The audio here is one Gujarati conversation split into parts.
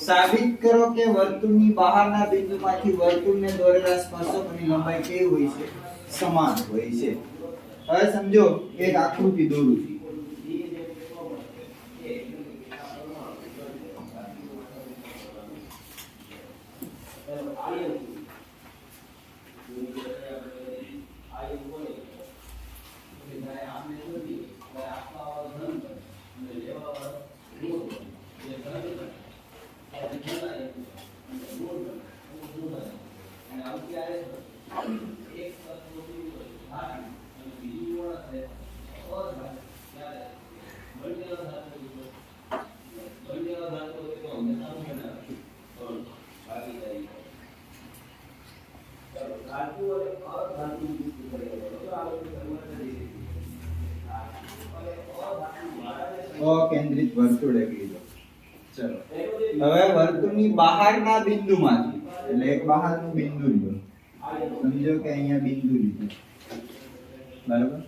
સાબિત કરો કે વર્તુળની બહારના બિંદુમાંથી વર્તુળને દોરેલા સ્પર્શકોની લંબાઈ કેવી હોય છે? સમાન હોય છે. હવે સમજો, એક આકૃતિ દોરું છું. અકેન્દ્રિત વર્તુળ એક લીધો. ચલો. હવે વર્તુળની બહારના બિંદુમાંથી, એટલે એક બહારનું બિંદુ લીધો. સમજો કે અહીંયા બિંદુ લીધું. બરાબર?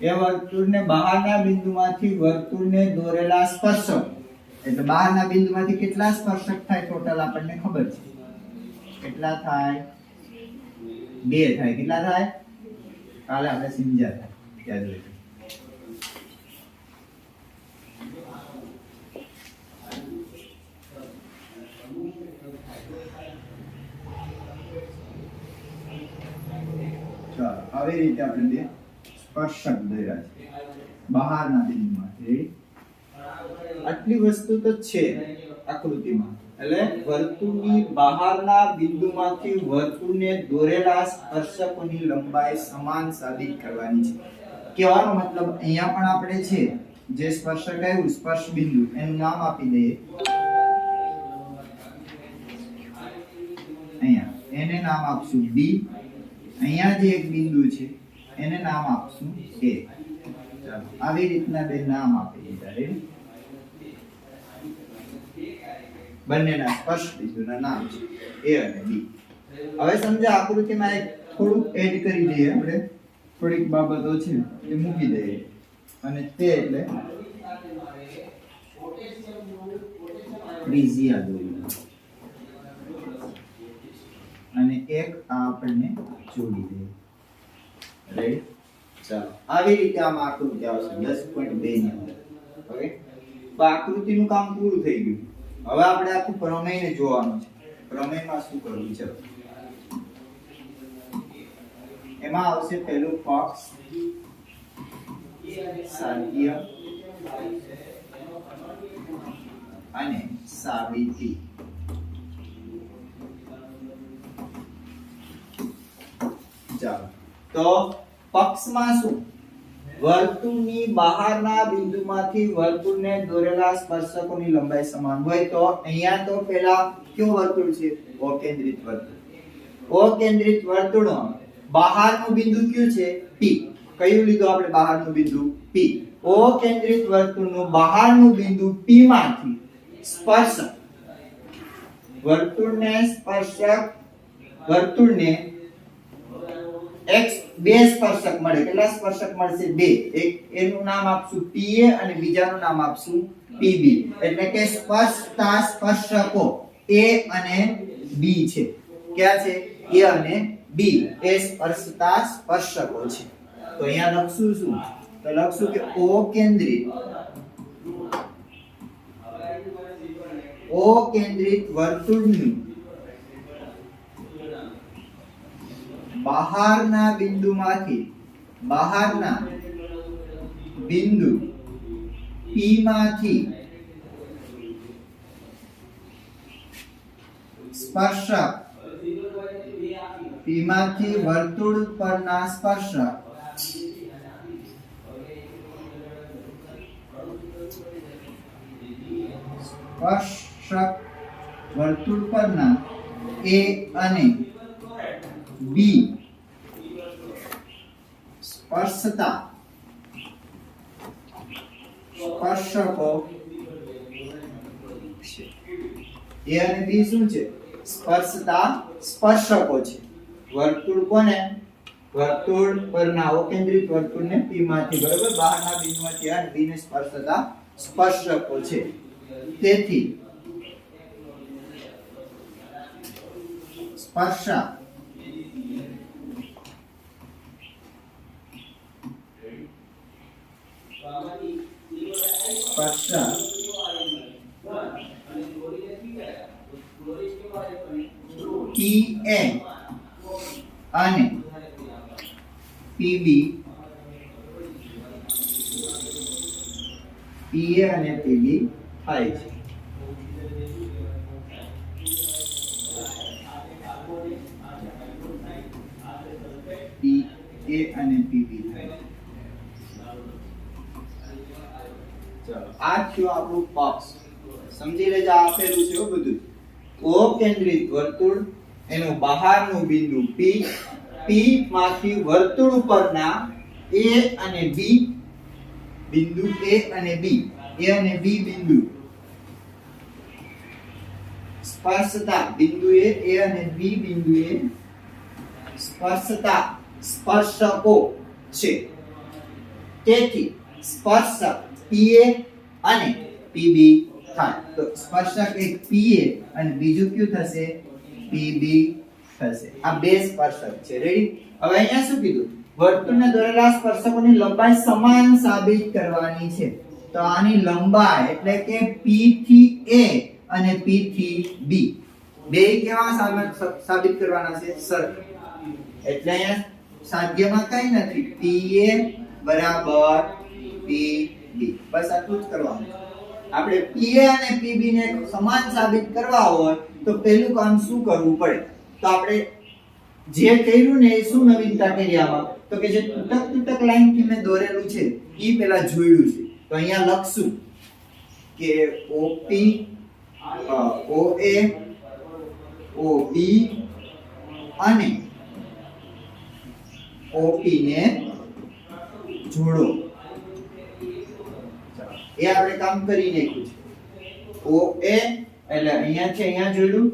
એ વર્તુળને બહારના બિંદુમાંથી વર્તુળને દોરેલા સ્પર્શક, એટલે બહારના બિંદુમાંથી કેટલા સ્પર્શક થાય ટોટલ આપણને ખબર છે? કેટલા થાય? બે થાય. કેટલા થાય? કાલે આપણે સિંજા થાય. યાદ રાખજો આવી રીતે આપણે બે સ્પર્શક દોર્યા છે. બહારના બિંદુમાંથી. આટલી વસ્તુ તો છે આકૃતિમાં. એટલે વર્તુળની બહારના બિંદુમાંથી વર્તુળને દોરેલા સ્પર્શકોની લંબાઈ સમાન સાબિત કરવાની છે. કહેવાનો મતલબ અહીંયા પણ આપણે છે, જે સ્પર્શક આવ્યું, સ્પર્શ બિંદુ, એનું નામ આપી દઈએ. અહીંયા, એને નામ આપશું બી અહીંયા જે એક બિંદુ છે, એને નામ આપશું એ આવી રીતના બે નામ આપી દીધા? બંનેના સ્પર્શ બિંદુના નામ છે. એ અને બી હવે સમજા, આકૃતિમાં એક થોડુંક એડ કરી દઈએ આપણે. થોડીક બાબતો છે એ મૂકી દઈએ. અને તે એટલે ત્રિજ્યા દોરી અને એક આ આપણને જોડી દે રાઈટ ચાલો. આવી રીતે આમાં આકૃતિ આવશે. 10.2 ની અંદર. ઓકે તો આકૃતિનું કામ પૂરું થઈ ગયું. હવે આપણે આખું પ્રમેયને જોવાનું છે. પ્રમેયમાં શું કરવું છે? એમાં આવશે પહેલું પક્ષ, સાધ્ય અને સાબિતી. ચાલો. તો પક્ષમાં શું? વર્તુળની બહારના બિંદુમાંથી વર્તુળને દોરેલા સ્પર્શકોની લંબાઈ સમાન હોય તો અહીંયા તો પેલા કયું વર્તુળ છે? ઓકેન્દ્રિત વર્તુળ. અકેન્દ્રિત વર્તુળનો બહારનું બિંદુ કયું છે? P. કયું લીધું આપણે બહારનું બિંદુ? P. અકેન્દ્રિત વર્તુળનું બહારનું બિંદુ P માંથી સ્પર્શક. વર્તુળને સ્પર્શક, વર્તુળને x બે સ્પર્શક મળે. કેટલા સ્પર્શક મળશે? બે. એક, એનું નામ આપશું PA અને બીજાનું નામ આપશું PB એટલે કે સ્પર્શતા સ્પર્શકો A અને B છે. ક્યાં છે? A અને B. એ સ્પર્શતા સ્પર્શકો છે. તો અહીંયા લખશું શું? તો લખશું કે O કેન્દ્રિત. O કેન્દ્રિત વર્તુળનું બહારના બિંદુમાંથી બહારના બિંદુ P માંથી સ્પર્શક P માંથી વર્તુળ પરના સ્પર્શક સ્પર્શક વર્તુળ પરના A અને B. સ્પર્શતા સ્પર્શકો એ અને બી શું છે સ્પર્શતા સ્પર્શકો છે વર્તુળ કોને વર્તુળ પરના અવકેન્દ્રિત વર્તુળને પી માંથી બરાબર બહારના બિંદુમાંથી આ બીને સ્પર્શતા સ્પર્શકો છે તેથી સ્પર્શા સ્પર્શક ટી એ અને પીબી પીએ અને પીબી થાય છે. પીએ એ અને પીબી થાય છે ચલો આ થયો આપણું પક્ષ સમજી લેજો આપેલું છે બધું. ઓ કેન્દ્રિત વર્તુળ, એનું બહારનું બિંદુ P P માંથી વર્તુળ ઉપરના A અને B, બિંદુ A અને B, A અને B બિંદુ. સ્પર્શતા બિંદુએ A અને B બિંદુએ સ્પર્શતા સ્પર્શકો છે. તેથી સ્પર્શક PA અને PB થાય. તો સ્પર્શક એક PA અને બીજું કયું થશે? PB થશે. આ બે સ્પર્શક છે. રેડી હવે અહીંયા શું કીધું? વર્તુળને દોરેલા સ્પર્શકોની લંબાઈ સમાન સાબિત કરવાની છે. તો આની લંબાઈ એટલે કે P થી A અને P થી B. બે કેવા સાબિત સાબિત કરવાના છે? સરખા એટલે અહીંયા સાધ્યમાં કંઈ નથી. PA બરાબર PB બસ આટલું જ કરવાનું. આપણે PA અને PB ને સમાન સાબિત કરવા હોય તો પહેલું કામ શું કરવું પડે? તો આપણે જે કર્યું ને એ શું નવીનતા કરી આમાં તો કે જે તૂટક તૂટક લાઈનથી મેં દોરેલું છે એ પેલા જોયું છે. તો અહીંયા લખશું કે OP અ, OA OB અને OP ને જોડો. એ આપણે કામ કરી નાખ્યું છે. OA એટલે અહીંયા છે, અહીંયા જોડ્યું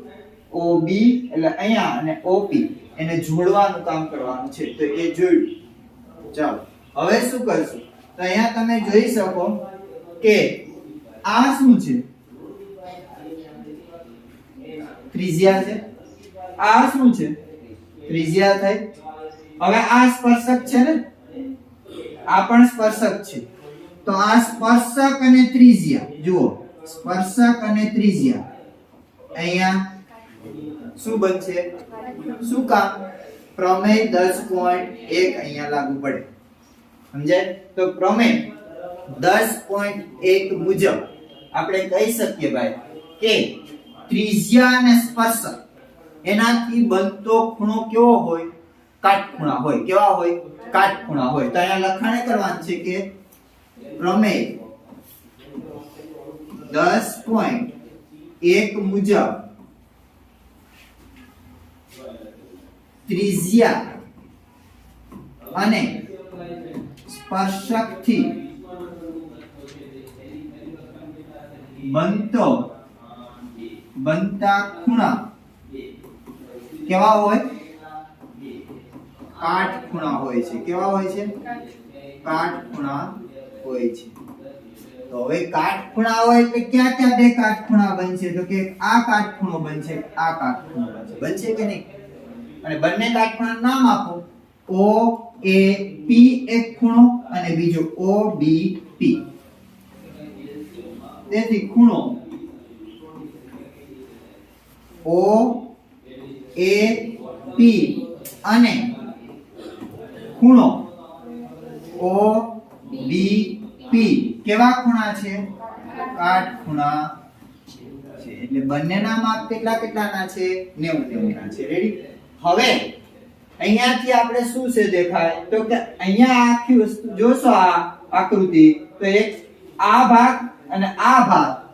બી એટલે અહીંયા અને OP એને જોડવાનું કામ કરવાનું છે. તો એ જોડ્યું ચાલો. હવે શું કરશું? તો અહીંયા તમે જોઈ શકો કે આ શું છે? ત્રિજ્યા છે. આ શું છે? ત્રિજ્યા થઈ હવે આ સ્પર્શક છે ને? આ પણ સ્પર્શક છે. તો આ સ્પર્શક અને ત્રિજ્યા, જુઓ, સ્પર્શક અને ત્રિજ્યા. અહીંયા શું બનશે? શું કામ? પ્રમેય 10.1 અહીંયા લાગુ પડે. સમજાય? તો પ્રમેય 10.1 મુજબ આપણે કહી શકીએ ભાઈ કે ત્રિજ્યા અને સ્પર્શક એનાથી બનતો ખૂણો કેવો હોય? કાટખૂણા હોય. કેવા હોય? કાટખૂણા હોય. તો અહીંયા લખાણે કરવાનું છે કે પ્રમેય દસ પોઈન્ટ એક મુજબ ત્રિજ્યા અને સ્પર્શકથી બનતો બનતા ખૂણા કેવા હોય? કાટખૂણા હોય છે. કેવા હોય છે? કાટખૂણા હોય છે. તો હવે કાટખૂણા હોય એટલે ક્યાં ક્યાં બે કાટખૂણા બનશે? તો કે આ કાટખૂણો બનશે, આ કાટખૂણો બનશે. બનશે કે નહીં? અને બંને કાટખૂણા નામ આપો. ઓ, એ, પી એક ખૂણો અને બીજો ઓ, બી, પી. તેથી ખૂણો ઓ, એ, પી અને ખૂણો O B P કેવા ખૂણા છે? કાટખૂણા છે. એટલે બંનેના માપ કેટલા કેટલાના છે? 90 90 ના છે. રેડી હવે અહીંયાથી આપણે શું છે દેખાય? તો કે અહીંયા આખી વસ્તુ જોશો આ આકૃતિ, તો એક આ ભાગ અને આ ભાગ.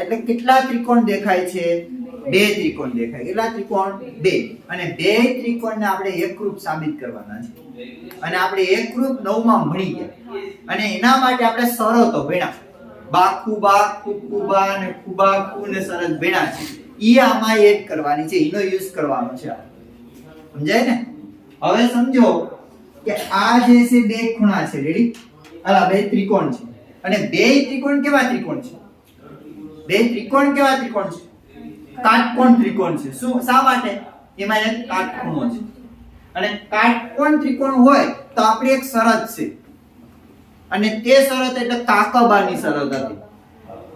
એટલે કેટલા ત્રિકોણ દેખાય છે? બે ત્રિકોણ દેખાય. કેટલા ત્રિકોણ? બે. અને બે ત્રિકોણને આપણે એકરૂપ સાબિત કરવાના છે. અને આપણે એકરૂપ નવમાં ભણી ગયા. અને એના માટે આપણે શરતો ભણ્યા. બાકુ બા કુકુ બા અને કુબા ને સરસ ભેણા છે. ઈ આમાં એડ કરવાની છે. એનો યુઝ કરવાનો છે સમજાય ને? હવે સમજો કે આ જે છે બે ખૂણા છે. રેડી અલા બે ત્રિકોણ છે. અને બે ત્રિકોણ કેવા ત્રિકોણ છે? બે ત્રિકોણ કેવા ત્રિકોણ છે? કાટકોણ ત્રિકોણ છે. શું? શા માટે? એમાં એક કાટખૂણો છે. અને કાટકોણ ત્રિકોણ હોય તો આપણી એક શરત છે. અને તે શરત એટલે કાકબાની શરત હતી.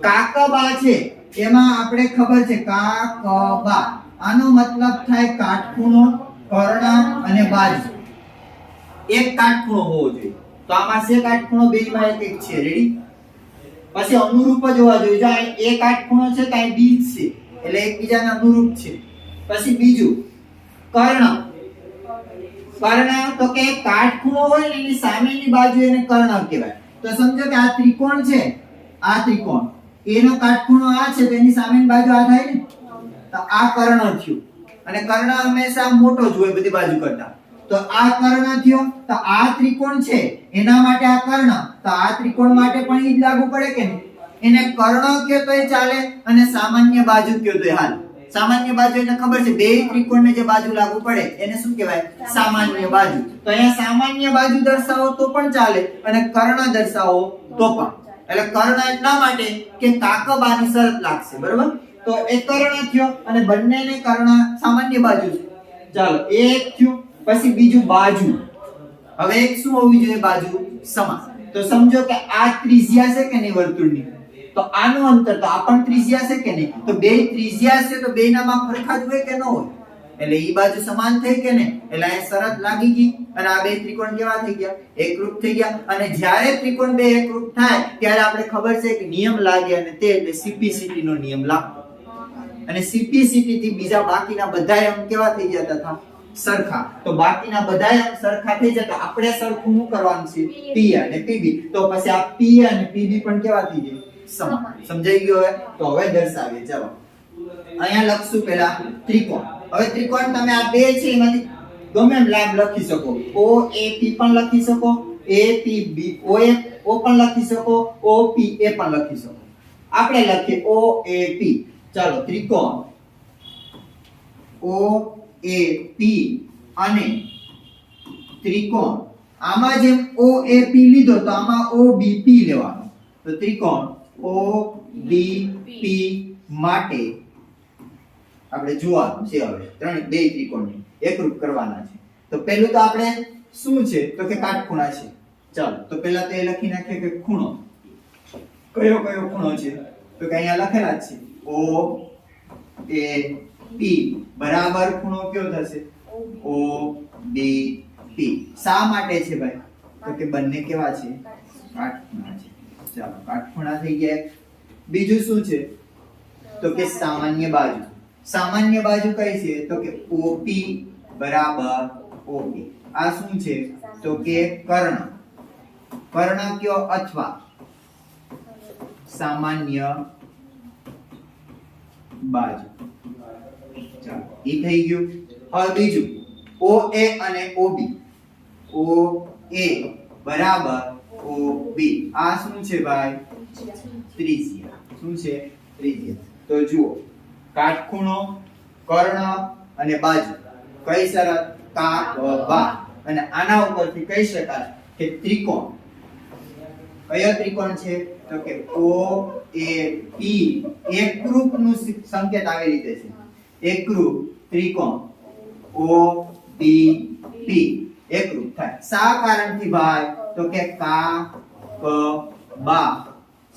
કાકબા છે, એમાં આપણે ખબર છે, કાકબા. આનો મતલબ થાય કાટખૂણો, કર્ણ અને બાજુ. એક કાટખૂણો હોવો જોઈએ. તો આમાં છે કાટખૂણો? બેયમાં એક એક છે. રેડી પછી અનુરૂપ જ હોવા જોઈએ. જો એ કાટખૂણો છે, તો આ બી છે. એટલે એકબીજાના અનુરૂપ છે. પછી બીજું, કર્ણ. કર્ણ તો કે કાટખૂણો હોય એની સામેની બાજુ એને કર્ણ કહેવાય. તો સમજો કે આ ત્રિકોણ છે, આ ત્રિકોણ. એનો કાટખૂણો આ છે, તો એની સામેની બાજુ આ થાય ને? તો આ કર્ણ થયું. અને કર્ણ હંમેશા મોટો જ હોય બધી બાજુ કરતા. તો આ કર્ણ થયો, તો આ ત્રિકોણ છે, એના માટે આ કર્ણ. તો આ ત્રિકોણ માટે પણ એ જ લાગુ પડે કે એને કર્ણ કયો એ ચાલે અને સામાન્ય બાજુ કયો તો હાલ. સામાન્ય બાજુ એટલે ખબર છે? બે ત્રિકોણને જે બાજુ લાગુ પડે, એને શું કહેવાય? સામાન્ય બાજુ. તો અહીંયા સામાન્ય બાજુ દર્શાવો તો પણ ચાલે અને કર્ણ દર્શાવો તો પણ. એટલે કર્ણ એટલા માટે કે કાકબાની શરત લાગશે, બરોબર? તો એ કર્ણ થયો અને બંનેને કર્ણ સામાન્ય બાજુ ચાલો, એક થયું, પછી બીજું બાજુ. હવે એક શું હોવી જોઈએ? બાજુ સમાન. તો સમજો કે આ ત્રિજ્યા છે કે નહીં વર્તુળની? તો આનું અંતર તો આ પણ ત્રિજ્યા છે કે નહીં? તો બે ત્રિજ્યા છે તો બેનામાં ફરખા જ હોય કે ન હોય? એટલે ઈ બાજુ સમાન થઈ કે નહીં? એટલે આ શરત લાગી ગઈ અને આ બે ત્રિકોણ કેવા થઈ ગયા? એકરૂપ થઈ ગયા. અને જ્યારે ત્રિકોણ બે એકરૂપ થાય, ત્યારે આપણે ખબર છે કે નિયમ લાગે અને તે એટલે સીપીસીટી નો નિયમ લાગે અને સીપીસીટી થી બીજા બાકીના બધા અંક કેવા થઈ જતા હતા? સરખા. તો બાકીના બધા અંક સરખા થઈ જતા. આપણે સરખું શું કરવાનું છે? પી અને પીબી તો પછી આ પી અને પીબી પણ કેવા થઈ જાય સમાન સમજાઈ ગયો હવે? તો હવે દર્શાવીએ. ચાલો. અહીંયા લખશું પહેલા ત્રિકોણ. હવે ત્રિકોણ તમે આ બે છે એમાંથી ગમે એમ લાભ લખી શકો. ઓ એ પી પણ લખી શકો. એ પી બી ઓ એ ઓ પણ લખી શકો. ઓ પી એ પણ લખી શકો. આપણે લખીએ ઓ એ પી. ચાલો ત્રિકોણ. ઓ એ પી અને ત્રિકોણ. આમાં જેમ ઓ એ પી લીધો તો આમાં ઓ બી પી લેવાનો. તો ત્રિકોણ ઓ ડી પી માટે આપણે જોવાનું છે હવે. ત્રણ બે ત્રિકોણની. એકરૂપ કરવાના છે. તો પહેલું તો આપણે શું છે? તો કે કાટખૂણા છે. ચાલો, તો પહેલા તો એ લખી નાખીએ કે ખૂણો. કયો કયો ખૂણો છે? તો કે અહીંયા લખેલા જ છે. ઓ એ પી બરાબર ખૂણો કયો થશે? ઓ બી પી શા માટે છે ભાઈ? તો કે બંને કેવા છે? કાટખૂણા છે. ચાલો કાટખૂણા થઈ ગયા બીજું શું છે? તો કે સામાન્ય બાજુ. સામાન્ય બાજુ કઈ છે? તો કે ઓપી બરાબર ઓપી. આ શું છે? તો કે કર્ણ. કર્ણ કયો અથવા? સામાન્ય બાજુ. ચાલો, ઈ થઈ ગયું. હવે બીજું. ઓ એ અને ઓ બી ઓ એ બરાબર બી. આ શું છે ભાઈ? ત્રિજ્યા. શું છે? ત્રિજ્યા. તો જુઓ, કાટખૂણો, કર્ણ અને બાજુ. કઈ શરત? કા બા. અને આના ઉપરથી કહી શકાય કે ત્રિકોણ. કયો ત્રિકોણ છે? તો કે ઓ, એ પી એકરૂપનું સંકેત આવી રીતે છે. એકરૂપ ત્રિકોણ. ઓ, બી, પી. એકરૂપ થાય. શા કારણથી ભાઈ? તો કે કા ક બા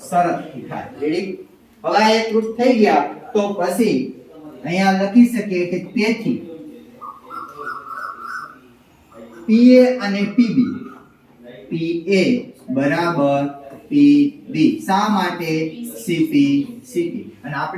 શરત થાય રેડી? હવે આ એકરૂપ થઈ ગયા, તો પછી અહીંયા લખી શકીએ કે તેથી પીએ અને પીબી પીએ બરાબર પીબી શા માટે? સીપી સીપી અને આપણે